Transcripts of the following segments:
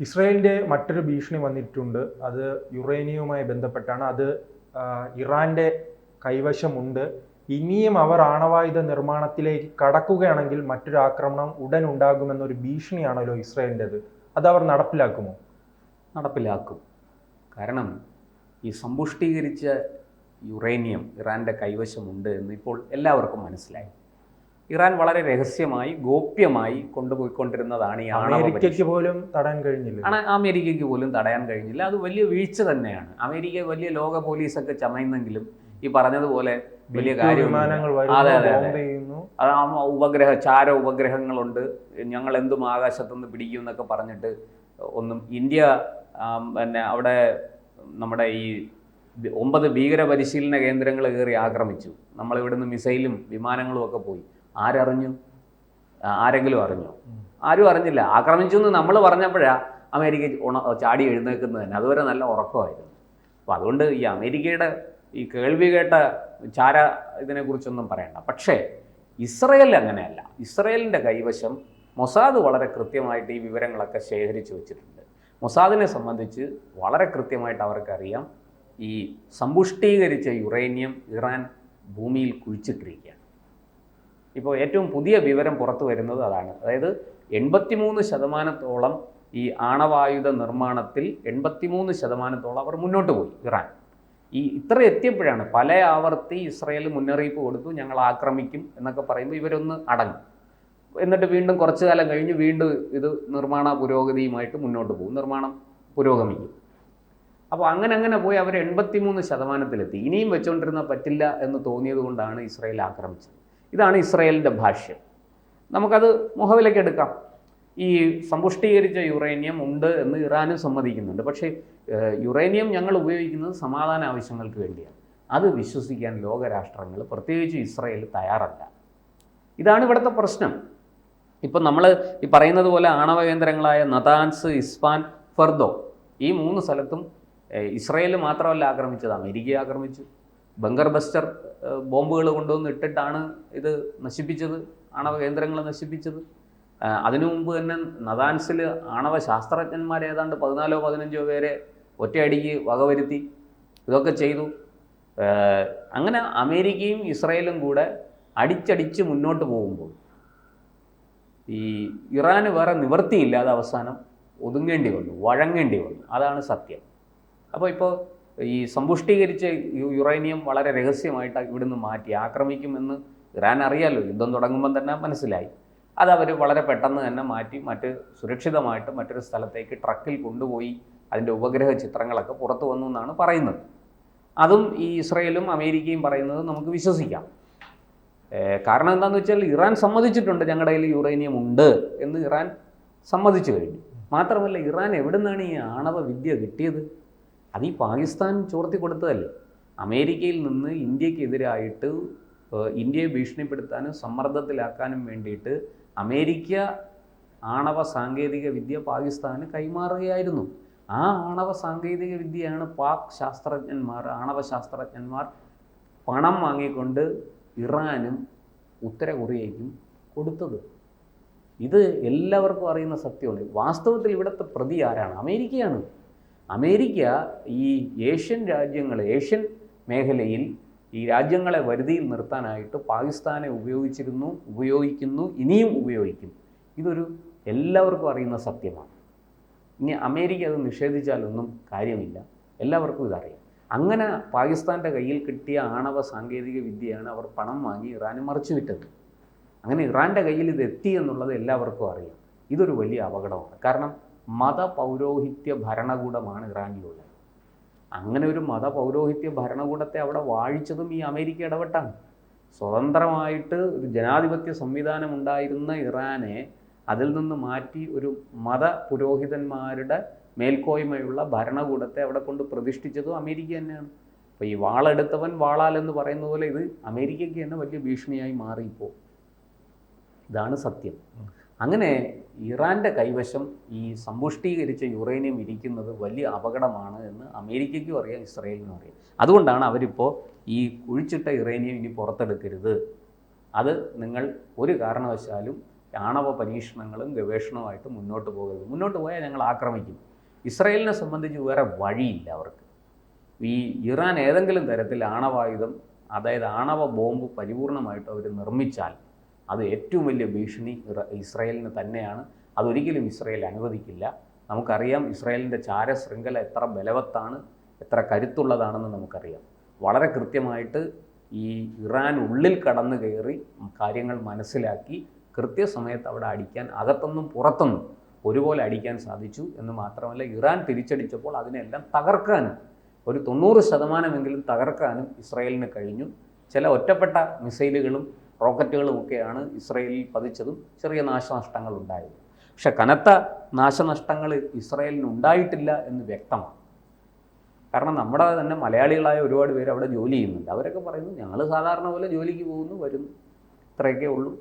ഇസ്രയേലിന്റെ മറ്റൊരു ഭീഷണി വന്നിട്ടുണ്ട്. അത് യുറേനിയവുമായി ബന്ധപ്പെട്ടാണ്. അത് ഇറാന്റെ കൈവശമുണ്ട്. ഇനിയും അവർ ആണവായുധ നിർമ്മാണത്തിലേക്ക് കടക്കുകയാണെങ്കിൽ മറ്റൊരു ആക്രമണം ഉടൻ ഉണ്ടാകുമെന്നൊരു ഭീഷണിയാണല്ലോ ഇസ്രയേലിന്റെത് അത് അവർ നടപ്പിലാക്കുമോ? നടപ്പിലാക്കും. കാരണം ഈ സമ്പുഷ്ടീകരിച്ച യുറേനിയം ഇറാന്റെ കൈവശമുണ്ട് എന്ന് ഇപ്പോൾ എല്ലാവർക്കും മനസ്സിലായി. ഇറാൻ വളരെ രഹസ്യമായി ഗോപ്യമായി കൊണ്ടുപോയിക്കൊണ്ടിരുന്നതാണ് ഈ അമേരിക്കയ്ക്ക് പോലും തടയാൻ കഴിഞ്ഞില്ല. അമേരിക്കയ്ക്ക് പോലും തടയാൻ കഴിഞ്ഞില്ല. അത് വലിയ വീഴ്ച തന്നെയാണ്. അമേരിക്ക വലിയ ലോക പോലീസൊക്കെ ചമയുന്നെങ്കിലും ഈ പറഞ്ഞതുപോലെ വലിയ കാര്യം അതെ, അതെ, അതെ. ആ ഉപഗ്രഹ ചാര ഉപഗ്രഹങ്ങളുണ്ട്. ഞങ്ങൾ എന്തും ആകാശത്തുനിന്ന് പിടിക്കും എന്നൊക്കെ പറഞ്ഞിട്ട് ഒന്നും ഇന്ത്യ പിന്നെ അവിടെ നമ്മുടെ ഈ ഒമ്പത് ഭീകര പരിശീലന കേന്ദ്രങ്ങൾ കയറി ആക്രമിച്ചു. നമ്മളിവിടുന്ന് മിസൈലും വിമാനങ്ങളും ഒക്കെ പോയി. ആരറിഞ്ഞു? ആരെങ്കിലും അറിഞ്ഞു? ആരും അറിഞ്ഞില്ല. ആക്രമിച്ചു എന്ന് നമ്മൾ പറഞ്ഞപ്പോഴാ അമേരിക്ക ഉണ ചാടി എഴുന്നേൽക്കുന്നത് തന്നെ. അതുവരെ നല്ല ഉറക്കമായിരുന്നു. അപ്പോൾ അതുകൊണ്ട് ഈ അമേരിക്കയുടെ ഈ കേൾവി കേട്ട ചാര ഇതിനെക്കുറിച്ചൊന്നും പറയണ്ട. പക്ഷേ ഇസ്രയേൽ അങ്ങനെയല്ല. ഇസ്രയേലിന്റെ കൈവശം മൊസാദ് വളരെ കൃത്യമായിട്ട് ഈ വിവരങ്ങളൊക്കെ ശേഖരിച്ചു വെച്ചിട്ടുണ്ട്. മൊസാദിനെ സംബന്ധിച്ച് വളരെ കൃത്യമായിട്ട് അവർക്കറിയാം. ഈ സമ്പുഷ്ടീകരിച്ച യുറേനിയം ഇറാൻ ഭൂമിയിൽ കുഴിച്ചിട്ടിരിക്കുകയാണ്. ഇപ്പോൾ ഏറ്റവും പുതിയ വിവരം പുറത്തു വരുന്നത് അതാണ്. അതായത് എൺപത്തിമൂന്ന് ശതമാനത്തോളം ഈ ആണവായുധ നിർമ്മാണത്തിൽ എൺപത്തിമൂന്ന് ശതമാനത്തോളം അവർ മുന്നോട്ട് പോയി ഇറാൻ. ഈ ഇത്ര എത്തിയപ്പോഴാണ് പല ആവർത്തി ഇസ്രയേൽ മുന്നറിയിപ്പ് കൊടുത്തു ഞങ്ങൾ ആക്രമിക്കും എന്നൊക്കെ പറയുമ്പോൾ ഇവരൊന്ന് അടങ്ങും എന്നിട്ട് വീണ്ടും കുറച്ചു കാലം കഴിഞ്ഞ് വീണ്ടും ഇത് നിർമ്മാണ പുരോഗതിയുമായിട്ട് മുന്നോട്ട് പോകും നിർമ്മാണം പുരോഗമിക്കും. അപ്പോൾ അങ്ങനെ അങ്ങനെ പോയി അവർ എൺപത്തിമൂന്ന് ശതമാനത്തിലെത്തി. ഇനിയും വെച്ചുകൊണ്ടിരുന്ന പറ്റില്ല എന്ന് തോന്നിയത് കൊണ്ടാണ് ഇസ്രയേൽ ആക്രമിച്ചത്. ഇതാണ് ഇസ്രയേലിന്റെ ഭാഷ്യം. നമുക്കത് മുഖവിലേക്ക് എടുക്കാം. ഈ സമ്പുഷ്ടീകരിച്ച യുറേനിയം ഉണ്ട് എന്ന് ഇറാനും സമ്മതിക്കുന്നുണ്ട്. പക്ഷേ യുറേനിയം ഞങ്ങൾ ഉപയോഗിക്കുന്നത് സമാധാന ആവശ്യങ്ങൾക്ക് വേണ്ടിയാണ്. അത് വിശ്വസിക്കാൻ ലോകരാഷ്ട്രങ്ങൾ പ്രത്യേകിച്ച് ഇസ്രയേൽ തയ്യാറല്ല. ഇതാണ് ഇവിടുത്തെ പ്രശ്നം. ഇപ്പം നമ്മൾ ഈ പറയുന്നത് പോലെ ആണവ കേന്ദ്രങ്ങളായ നതാൻസ് ഇസ്പാൻ ഫെർദോ ഈ മൂന്ന് സ്ഥലത്തും ഇസ്രയേൽ മാത്രമല്ല ആക്രമിച്ചത്. അമേരിക്കയെ ആക്രമിച്ചു. ബങ്കർ ബസ്റ്റർ ബോംബുകൾ കൊണ്ടുവന്ന് ഇട്ടിട്ടാണ് ഇത് നശിപ്പിച്ചത് ആണവ കേന്ദ്രങ്ങൾ നശിപ്പിച്ചത്. അതിനു മുമ്പ് തന്നെ നദാൻസിൽ ആണവ ശാസ്ത്രജ്ഞന്മാർ ഏതാണ്ട് പതിനാലോ പതിനഞ്ചോ പേരെ ഒറ്റയടിക്ക് വകവരുത്തി ഇതൊക്കെ ചെയ്തു. അങ്ങനെ അമേരിക്കയും ഇസ്രയേലും കൂടെ അടിച്ചടിച്ച് മുന്നോട്ട് പോകുമ്പോൾ ഈ ഇറാന് വേറെ നിവൃത്തിയില്ലാതെ അവസാനം ഒതുങ്ങേണ്ടി വന്നു വഴങ്ങേണ്ടി വന്നു. അതാണ് സത്യം. അപ്പോൾ ഇപ്പോൾ ഈ സമ്പുഷ്ടീകരിച്ച യുറേനിയം വളരെ രഹസ്യമായിട്ട് ഇവിടുന്ന് മാറ്റി ആക്രമിക്കുമെന്ന് ഇറാൻ അറിയാലോ യുദ്ധം തുടങ്ങുമ്പം തന്നെ മനസ്സിലായി. അത് അവർ വളരെ പെട്ടെന്ന് തന്നെ മാറ്റി മറ്റ് സുരക്ഷിതമായിട്ട് മറ്റൊരു സ്ഥലത്തേക്ക് ട്രക്കിൽ കൊണ്ടുപോയി അതിന്റെ ഉപഗ്രഹ ചിത്രങ്ങളൊക്കെ പുറത്തു വന്നു എന്നാണ് പറയുന്നത്. അതും ഈ ഇസ്രയേലും അമേരിക്കയും പറയുന്നത് നമുക്ക് വിശ്വസിക്കാം. കാരണം എന്താണെന്ന് വെച്ചാൽ ഇറാൻ സമ്മതിച്ചിട്ടുണ്ട് ഞങ്ങളുടെ കയ്യിൽ യുറേനിയം ഉണ്ട് എന്ന് ഇറാൻ സമ്മതിച്ചു കഴിഞ്ഞു. മാത്രമല്ല ഇറാൻ എവിടെ നിന്നാണ് ഈ ആണവ വിദ്യ കിട്ടിയത്? അത് ഈ പാകിസ്ഥാൻ ചോർത്തി കൊടുത്തതല്ല? അമേരിക്കയിൽ നിന്ന് ഇന്ത്യക്കെതിരായിട്ട് ഇന്ത്യയെ ഭീഷണിപ്പെടുത്താനും സമ്മർദ്ദത്തിലാക്കാനും വേണ്ടിയിട്ട് അമേരിക്ക ആണവ സാങ്കേതിക വിദ്യ പാകിസ്ഥാന് കൈമാറുകയായിരുന്നു. ആ ആണവ സാങ്കേതിക വിദ്യയാണ് പാക് ശാസ്ത്രജ്ഞന്മാർ ആണവ ശാസ്ത്രജ്ഞന്മാർ പണം വാങ്ങിക്കൊണ്ട് ഇറാനും ഉത്തര കൊറിയയ്ക്കും കൊടുത്തത്. ഇത് എല്ലാവർക്കും അറിയുന്ന സത്യമാണ്. വാസ്തവത്തിൽ ഇവിടുത്തെ പ്രതി ആരാണ്? അമേരിക്കയാണ്. അമേരിക്ക ഈ ഏഷ്യൻ രാജ്യങ്ങൾ ഏഷ്യൻ മേഖലയിൽ ഈ രാജ്യങ്ങളെ വരുതിയിൽ നിർത്താനായിട്ട് പാകിസ്ഥാനെ ഉപയോഗിച്ചിരുന്നു ഉപയോഗിക്കുന്നു ഇനിയും ഉപയോഗിക്കും. ഇതൊരു എല്ലാവർക്കും അറിയുന്ന സത്യമാണ്. ഇനി അമേരിക്ക അത് നിഷേധിച്ചാലൊന്നും കാര്യമില്ല. എല്ലാവർക്കും ഇതറിയാം. അങ്ങനെ പാകിസ്ഥാന്റെ കയ്യിൽ കിട്ടിയ ആണവ സാങ്കേതിക വിദ്യയാണ് അവർ പണം വാങ്ങി ഇറാന് മറിച്ചു വിറ്റത് അങ്ങനെ ഇറാന്റെ കയ്യിൽ ഇത് എത്തി എന്നുള്ളത് എല്ലാവർക്കും അറിയാം. ഇതൊരു വലിയ അപകടമാണ്. കാരണം മതപൗരോഹിത്യ ഭരണകൂടമാണ് ഇറാനിലുള്ളത് അങ്ങനെ ഒരു മതപൗരോഹിത്യ ഭരണകൂടത്തെ അവിടെ വാഴിച്ചതും ഈ അമേരിക്ക ഇടപെട്ടാണ്. സ്വതന്ത്രമായിട്ട് ഒരു ജനാധിപത്യ സംവിധാനം ഉണ്ടായിരുന്ന ഇറാനെ അതിൽ നിന്ന് മാറ്റി ഒരു മത പുരോഹിതന്മാരുടെ മേൽക്കോയ്മയുള്ള ഭരണകൂടത്തെ അവിടെ കൊണ്ട് പ്രതിഷ്ഠിച്ചതും അമേരിക്ക തന്നെയാണ്. അപ്പോൾ ഈ വാളെടുത്തവൻ വാളാൽ എന്ന് പറയുന്ന പോലെ ഇത് അമേരിക്കയ്ക്ക് തന്നെ വലിയ ഭീഷണിയായി മാറിയിപ്പോൾ ഇതാണ് സത്യം. അങ്ങനെ ഇറാന്റെ കൈവശം ഈ സമ്പുഷ്ടീകരിച്ച യുറേനിയം ഇരിക്കുന്നത് വലിയ അപകടമാണ് എന്ന് അമേരിക്കയ്ക്കും അറിയാം ഇസ്രയേലിനും അറിയാം. അതുകൊണ്ടാണ് അവരിപ്പോൾ ഈ കുഴിച്ചിട്ട യുറേനിയം ഇനി പുറത്തെടുക്കരുത്. അത് നിങ്ങൾ ഒരു കാരണവശാലും ആണവ പരീക്ഷണങ്ങളും ഗവേഷണവുമായിട്ട് മുന്നോട്ട് പോകരുത്. മുന്നോട്ട് പോയാൽ ഞങ്ങൾ ആക്രമിക്കും. ഇസ്രയേലിനെ സംബന്ധിച്ച് വേറെ വഴിയില്ല അവർക്ക്. ഈ ഇറാൻ ഏതെങ്കിലും തരത്തിൽ ആണവായുധം അതായത് ആണവ ബോംബ് പരിപൂർണമായിട്ട് അവർ നിർമ്മിച്ചാൽ അത് ഏറ്റവും വലിയ ഭീഷണി ഇസ്രയേലിന് തന്നെയാണ്. അതൊരിക്കലും ഇസ്രയേൽ അനുവദിക്കില്ല. നമുക്കറിയാം ഇസ്രയേലിന്റെ ചാരശൃംഖല എത്ര ബലവത്താണ് എത്ര കരുത്തുള്ളതാണെന്ന് നമുക്കറിയാം. വളരെ കൃത്യമായിട്ട് ഈ ഇറാൻ ഉള്ളിൽ കടന്നു കയറി കാര്യങ്ങൾ മനസ്സിലാക്കി കൃത്യസമയത്ത് അവിടെ അടിക്കാൻ അകത്തുനിന്നും പുറത്തുനിന്നും ഒരുപോലെ അടിക്കാൻ സാധിച്ചു എന്ന് മാത്രമല്ല ഇറാൻ തിരിച്ചടിച്ചപ്പോൾ അതിനെല്ലാം തകർക്കാനും ഒരു തൊണ്ണൂറ് ശതമാനമെങ്കിലും തകർക്കാനും ഇസ്രയേലിന് കഴിഞ്ഞു. ചില ഒറ്റപ്പെട്ട മിസൈലുകളും റോക്കറ്റുകളും ഒക്കെയാണ് ഇസ്രയേലിൽ പതിച്ചതും ചെറിയ നാശനഷ്ടങ്ങൾ ഉണ്ടായത് പക്ഷെ കനത്ത നാശനഷ്ടങ്ങൾ ഇസ്രയേലിന് ഉണ്ടായിട്ടില്ല എന്ന് വ്യക്തമാണ്. കാരണം നമ്മുടെ തന്നെ മലയാളികളായ ഒരുപാട് പേര് അവിടെ ജോലി ചെയ്യുന്നുണ്ട്. അവരൊക്കെ പറയുന്നു ഞങ്ങൾ സാധാരണ പോലെ ജോലിക്ക് പോകുന്നു വരുന്നു. ഇത്രയൊക്കെ ഉള്ളൂ.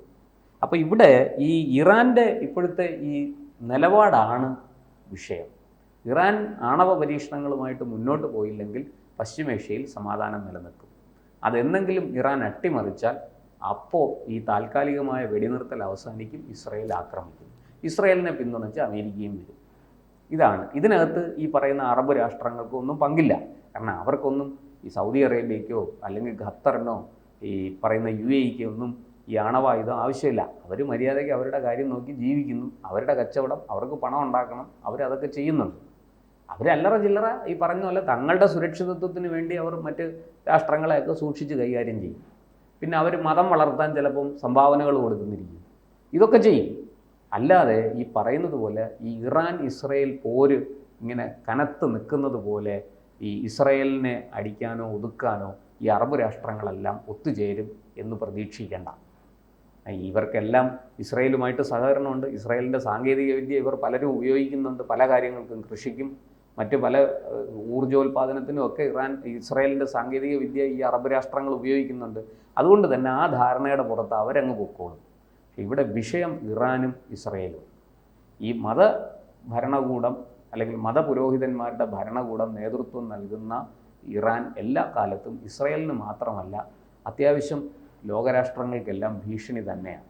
അപ്പോൾ ഇവിടെ ഈ ഇറാന്റെ ഇപ്പോഴത്തെ ഈ നിലപാടാണ് വിഷയം. ഇറാൻ ആണവ പരീക്ഷണങ്ങളുമായിട്ട് മുന്നോട്ട് പോയില്ലെങ്കിൽ പശ്ചിമേഷ്യയിൽ സമാധാനം നിലനിൽക്കും. അതെന്തെങ്കിലും ഇറാൻ അട്ടിമറിച്ചാൽ അപ്പോൾ ഈ താൽക്കാലികമായ വെടിനിർത്തൽ അവസാനിക്കും ഇസ്രയേൽ ആക്രമിക്കും. ഇസ്രയേലിനെ പിന്തുണച്ച് അമേരിക്കയും വരും. ഇതാണ്. ഇതിനകത്ത് ഈ പറയുന്ന അറബ് രാഷ്ട്രങ്ങൾക്കൊന്നും പങ്കില്ല. കാരണം അവർക്കൊന്നും ഈ സൗദി അറേബ്യയ്ക്കോ അല്ലെങ്കിൽ ഖത്തറിനോ ഈ പറയുന്ന യു എക്കോ ഒന്നും ഈ ആണവായുധം ആവശ്യമില്ല. അവർ മര്യാദയ്ക്ക് അവരുടെ കാര്യം നോക്കി ജീവിക്കുന്നു. അവരുടെ കച്ചവടം അവർക്ക് പണം ഉണ്ടാക്കണം അവരതൊക്കെ ചെയ്യുന്നുണ്ട്. അവരല്ലറ ചില്ലറ ഈ പറഞ്ഞ പോലെ തങ്ങളുടെ സുരക്ഷിതത്വത്തിന് വേണ്ടി അവർ മറ്റ് രാഷ്ട്രങ്ങളെയൊക്കെ സൂക്ഷിച്ച് കൈകാര്യം ചെയ്യും. പിന്നെ അവർ മതം വളർത്താൻ ചിലപ്പം സംഭാവനകൾ കൊടുക്കുന്നിരിക്കും. ഇതൊക്കെ ചെയ്യും. അല്ലാതെ ഈ പറയുന്നത് പോലെ ഈ ഇറാൻ ഇസ്രയേൽ പോര് ഇങ്ങനെ കനത്ത് നിൽക്കുന്നത് പോലെ ഈ ഇസ്രയേലിനെ അടിക്കാനോ ഒതുക്കാനോ ഈ അറബ് രാഷ്ട്രങ്ങളെല്ലാം ഒത്തുചേരും എന്ന് പ്രതീക്ഷിക്കേണ്ട. ഇവർക്കെല്ലാം ഇസ്രയേലുമായിട്ട് സഹകരണമുണ്ട്. ഇസ്രയേലിന്റെ സാങ്കേതികവിദ്യ ഇവർ പലരും ഉപയോഗിക്കുന്നുണ്ട്. പല കാര്യങ്ങൾക്കും കൃഷിക്കും. മറ്റ് പല ഊർജോൽപാദനത്തിനും ഒക്കെ ഇറാൻ ഇസ്രയേലിന്റെ സാങ്കേതിക വിദ്യ ഈ അറബ് രാഷ്ട്രങ്ങൾ ഉപയോഗിക്കുന്നുണ്ട്. അതുകൊണ്ട് തന്നെ ആ ധാരണയുടെ പുറത്ത് അവരങ്ങ് പൊക്കോളും. ഇവിടെ വിഷയം ഇറാനും ഇസ്രയേലും. ഈ മത ഭരണകൂടം അല്ലെങ്കിൽ മതപുരോഹിതന്മാരുടെ ഭരണകൂടം നേതൃത്വം നൽകുന്ന ഇറാൻ എല്ലാ കാലത്തും ഇസ്രയേലിന് മാത്രമല്ല അത്യാവശ്യം ലോകരാഷ്ട്രങ്ങൾക്കെല്ലാം ഭീഷണി തന്നെയാണ്.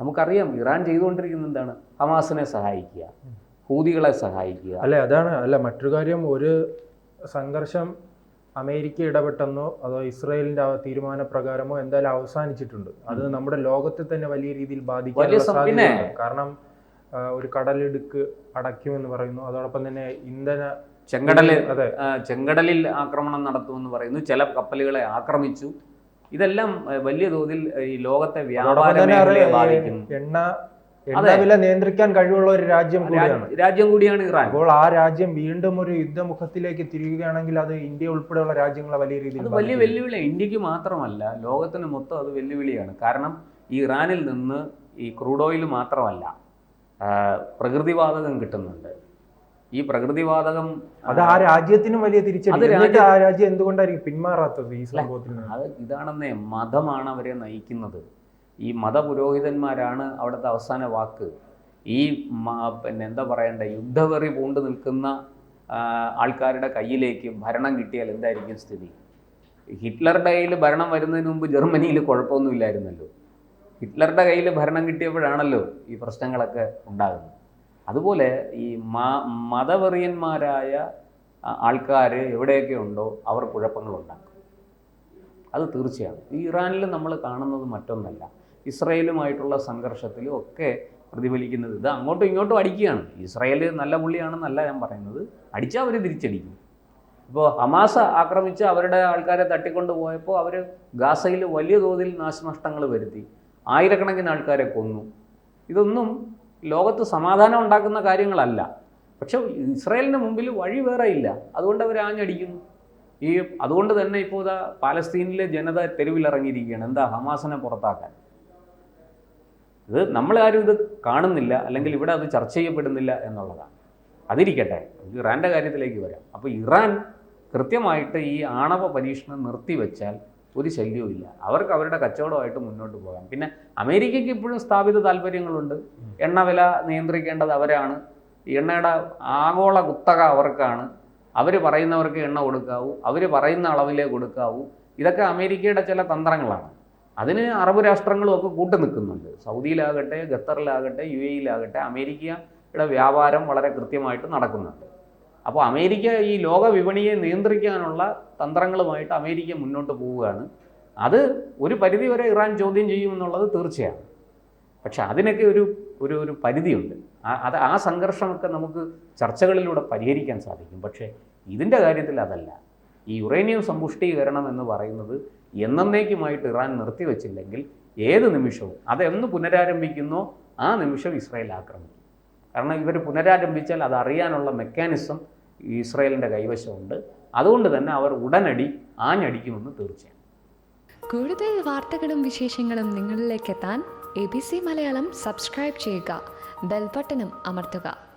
നമുക്കറിയാം ഇറാൻ ചെയ്തുകൊണ്ടിരിക്കുന്നത് എന്താണ്? ഹമാസിനെ സഹായിക്കുക. ഹൂതികളെ സഹായിക്കുക. അല്ലെ അതാണ് അല്ല മറ്റൊരു കാര്യം ഒരു സംഘർഷം അമേരിക്ക ഇടപെട്ടെന്നോ അതോ ഇസ്രായേലിന്റെ ആ തീരുമാനപ്രകാരമോ എന്തായാലും അവസാനിച്ചിട്ടുണ്ട്. അത് നമ്മുടെ ലോകത്തെ തന്നെ വലിയ രീതിയിൽ ബാധിക്കാൻ സാധ്യതയുണ്ട്. കാരണം ഒരു കടലിടുക്ക് അടയ്ക്കുമെന്ന് പറയുന്നു. അതോടൊപ്പം തന്നെ ഇന്ധന ചെങ്കടലിൽ അതെ. ചെങ്കടലിൽ ആക്രമണം നടത്തുമെന്ന് പറയുന്നു. ചില കപ്പലുകളെ ആക്രമിച്ചു. ഇതെല്ലാം വലിയ തോതിൽ ഈ ലോകത്തെ വ്യാപാര മേഖലയെ ബാധിക്കുന്നു. എണ്ണ എണ്ണ അതെ. വില നിയന്ത്രിക്കാൻ കഴിവുള്ള ഒരു രാജ്യം കൂടിയാണ്. രാജ്യം- കൂടിയാണ് ഇറാൻ. അപ്പോൾ ആ രാജ്യം വീണ്ടും ഒരു യുദ്ധമുഖത്തിലേക്ക് തിരിയുകയാണെങ്കിൽ അത് ഇന്ത്യ ഉൾപ്പെടെയുള്ള രാജ്യങ്ങളെ വലിയ രീതിയിൽ വലിയ. വെല്ലുവിളി ഇന്ത്യയ്ക്ക് മാത്രമല്ല ലോകത്തിന് മൊത്തം അത് വെല്ലുവിളിയാണ്. കാരണം ഈ ഇറാനിൽ നിന്ന് ഈ ക്രൂഡ് ഓയിൽ മാത്രമല്ല പ്രകൃതിവാതകം കിട്ടുന്നുണ്ട്. ഈ പ്രകൃതിവാതകം അത് ആ രാജ്യത്തിനും വലിയ തിരിച്ചടി. ആ രാജ്യം എന്തുകൊണ്ടായിരിക്കും പിന്മാറാത്തത് ഈ സംഭവത്തിൽ അത് ഇതാണെന്നേ മതമാണ് അവരെ നയിക്കുന്നത്. ഈ മതപുരോഹിതന്മാരാണ് അവിടുത്തെ അവസാന വാക്ക്. ഈ പിന്നെ എന്താ പറയണ്ടേ യുദ്ധവെറി പൂണ്ട് നിൽക്കുന്ന ആൾക്കാരുടെ കയ്യിലേക്ക് ഭരണം കിട്ടിയാൽ എന്തായിരിക്കും സ്ഥിതി? ഹിറ്റ്ലറുടെ കയ്യിൽ ഭരണം വരുന്നതിന് മുമ്പ് ജർമ്മനിയിൽ കുഴപ്പമൊന്നുമില്ലായിരുന്നല്ലോ ഹിറ്റ്ലറുടെ കയ്യിൽ ഭരണം കിട്ടിയപ്പോഴാണല്ലോ ഈ പ്രശ്നങ്ങളൊക്കെ ഉണ്ടാകുന്നത്. അതുപോലെ ഈ മതവെറിയന്മാരായ ആൾക്കാർ എവിടെയൊക്കെ ഉണ്ടോ അവർ കുഴപ്പങ്ങളുണ്ടാക്കും അത് തീർച്ചയാണ്. ഈ ഇറാനിൽ നമ്മൾ കാണുന്നത് മറ്റൊന്നല്ല. ഇസ്രയേലുമായിട്ടുള്ള സംഘർഷത്തിലും ഒക്കെ പ്രതിഫലിക്കുന്നത്. ഇത് അങ്ങോട്ടും ഇങ്ങോട്ടും അടിക്കുകയാണ്. ഇസ്രയേൽ നല്ല പുള്ളിയാണെന്നല്ല ഞാൻ പറയുന്നത്. അടിച്ചാൽ അവർ തിരിച്ചടിക്കും. ഇപ്പോൾ ഹമാസ് ആക്രമിച്ച് അവരുടെ ആൾക്കാരെ തട്ടിക്കൊണ്ട് പോയപ്പോൾ അവർ ഗാസയിൽ വലിയ തോതിൽ നാശനഷ്ടങ്ങൾ വരുത്തി. ആയിരക്കണക്കിന് ആൾക്കാരെ കൊന്നു. ഇതൊന്നും ലോകത്ത് സമാധാനം ഉണ്ടാക്കുന്ന കാര്യങ്ങളല്ല. പക്ഷേ ഇസ്രയേലിന് മുമ്പിൽ വഴി വേറെ ഇല്ല. അതുകൊണ്ട് അവർ ആഞ്ഞടിക്കുന്നു. ഈ അതുകൊണ്ട് തന്നെ ഇപ്പോൾ ഇതാ പാലസ്തീനിലെ ജനത തെരുവിലിറങ്ങിയിരിക്കുകയാണ്. എന്താ ഹമാസിനെ പുറത്താക്കാൻ? ഇത് നമ്മളാരും ഇത് കാണുന്നില്ല അല്ലെങ്കിൽ ഇവിടെ അത് ചർച്ച ചെയ്യപ്പെടുന്നില്ല എന്നുള്ളതാണ്. അതിരിക്കട്ടെ ഇറാന്റെ കാര്യത്തിലേക്ക് വരാം. അപ്പോൾ ഇറാൻ കൃത്യമായിട്ട് ഈ ആണവ പരീക്ഷണം നിർത്തിവെച്ചാൽ ഒരു ശല്യവും ഇല്ല. അവർക്ക് അവരുടെ കച്ചവടമായിട്ട് മുന്നോട്ട് പോകാം. പിന്നെ അമേരിക്കയ്ക്ക് ഇപ്പോഴും സ്ഥാപിത താല്പര്യങ്ങളുണ്ട്. എണ്ണ വില നിയന്ത്രിക്കേണ്ടത് അവരാണ്. എണ്ണയുടെ ആഗോള കുത്തക അവർക്കാണ്. അവർ പറയുന്നവർക്ക് എണ്ണ കൊടുക്കാവൂ അവർ പറയുന്ന അളവിലേ കൊടുക്കാവൂ. ഇതൊക്കെ അമേരിക്കയുടെ ചില തന്ത്രങ്ങളാണ്. അതിന് അറബ് രാഷ്ട്രങ്ങളും ഒക്കെ കൂട്ടു നിൽക്കുന്നുണ്ട്. സൗദിയിലാകട്ടെ ഖത്തറിലാകട്ടെ യു എയിലാകട്ടെ അമേരിക്കയുടെ വ്യാപാരം വളരെ കൃത്യമായിട്ട് നടക്കുന്നുണ്ട്. അപ്പോൾ അമേരിക്ക ഈ ലോക വിപണിയെ നിയന്ത്രിക്കാനുള്ള തന്ത്രങ്ങളുമായിട്ട് അമേരിക്ക മുന്നോട്ട് പോവുകയാണ്. അത് ഒരു പരിധി വരെ ഇറാൻ ചോദ്യം ചെയ്യുമെന്നുള്ളത് തീർച്ചയാണ്. പക്ഷെ അതിനൊക്കെ ഒരു ഒരു ഒരു പരിധിയുണ്ട്. അത് ആ സംഘർഷമൊക്കെ നമുക്ക് ചർച്ചകളിലൂടെ പരിഹരിക്കാൻ സാധിക്കും. പക്ഷേ ഇതിന്റെ കാര്യത്തിൽ അതല്ല. ഈ യുറേനിയം സമ്പുഷ്ടീകരണം എന്ന് പറയുന്നത് എന്നേക്കുമായിട്ട് ഇറാൻ നിർത്തിവെച്ചില്ലെങ്കിൽ ഏത് നിമിഷവും അതെന്ന് പുനരാരംഭിക്കുന്നോ ആ നിമിഷം ഇസ്രായേൽ ആക്രമിക്കും. കാരണം ഇവർ പുനരാരംഭിച്ചാൽ അത് അറിയാനുള്ള മെക്കാനിസം ഇസ്രായേലിന്റെ കൈവശമുണ്ട്. അതുകൊണ്ട് തന്നെ അവർ ഉടനടി ആഞ്ഞടിക്കുമെന്ന് തീർച്ചയാണ്. കൂടുതൽ വാർത്തകളും വിശേഷങ്ങളും നിങ്ങളിലേക്ക് എത്താൻ A B C Malayalam subscribe ചെയ്യുക. ബെൽബട്ടനും അമർത്തുക.